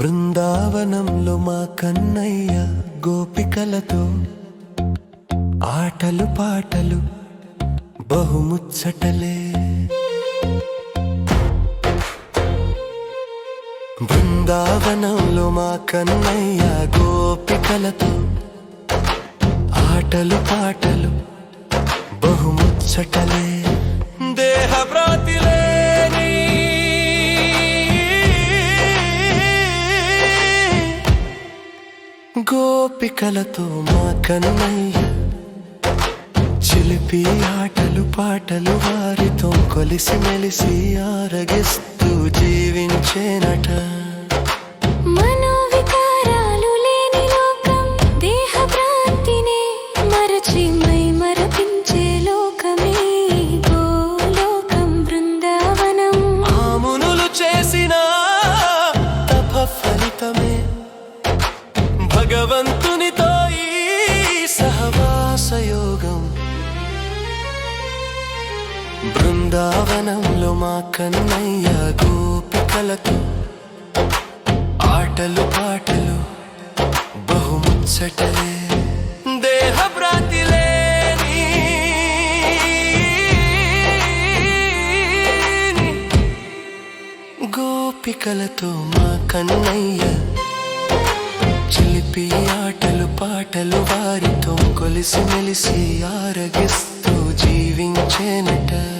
బృందావనంలో మా కన్నయ్య గోపికలతో ఆటలు పాటలు బహుముచ్చటలే. బృందావనంలో మా కన్నయ్య గోపికలతో ఆటలు పాటలు బహుముచ్చటలే. గోపికలతో మా కన్నయ్య చిలిపి ఆటలు పాటలు వారితో కొలిసి మెలిసి ఆరగిస్తూ జీవించేనట మనోవికారాలు లేని లోకం భగవంతునితో ఈ సహవాసయోగం. బృందావనంలో మా కన్నయ్య గోపికలకు ఆటలు పాటలు బహుముచ్చటలే. దేహ భ్రాంతి లేని గోపికలతో మా కన్నయ్య చిలిపి ఆటలు పాటలు వారితో కొలిసి మెలిసి ఆరగిస్తూ జీవించేనట.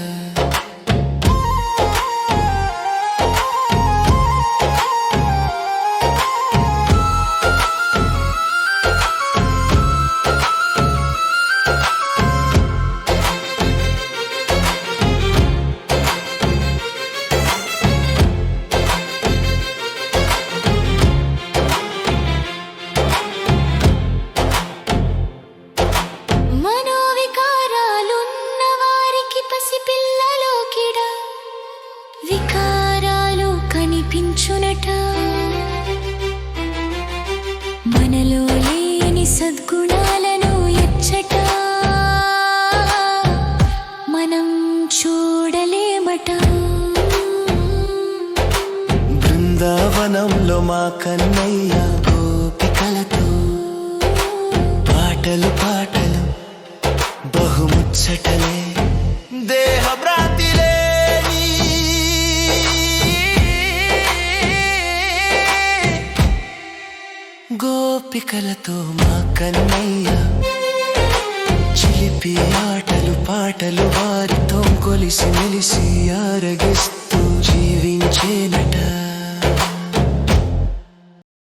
మనోవికారాలున్న వారికి పసిపిల్లలోకిడ. వికారాలు కనిపించునట. మనలో లేని సద్గుణాలను ఎచ్చట. మనం చూడలేమట. బృందావనంలో మా కన్నయ్య గోపికలతో పాటలు పాట ముచ్చటలే దేహ భ్రాంతి గోపికలతో మా కన్నయ్య చిలిపి ఆటలు పాటలు వారితో కొలిసి మెలిసి ఆరగిస్తూ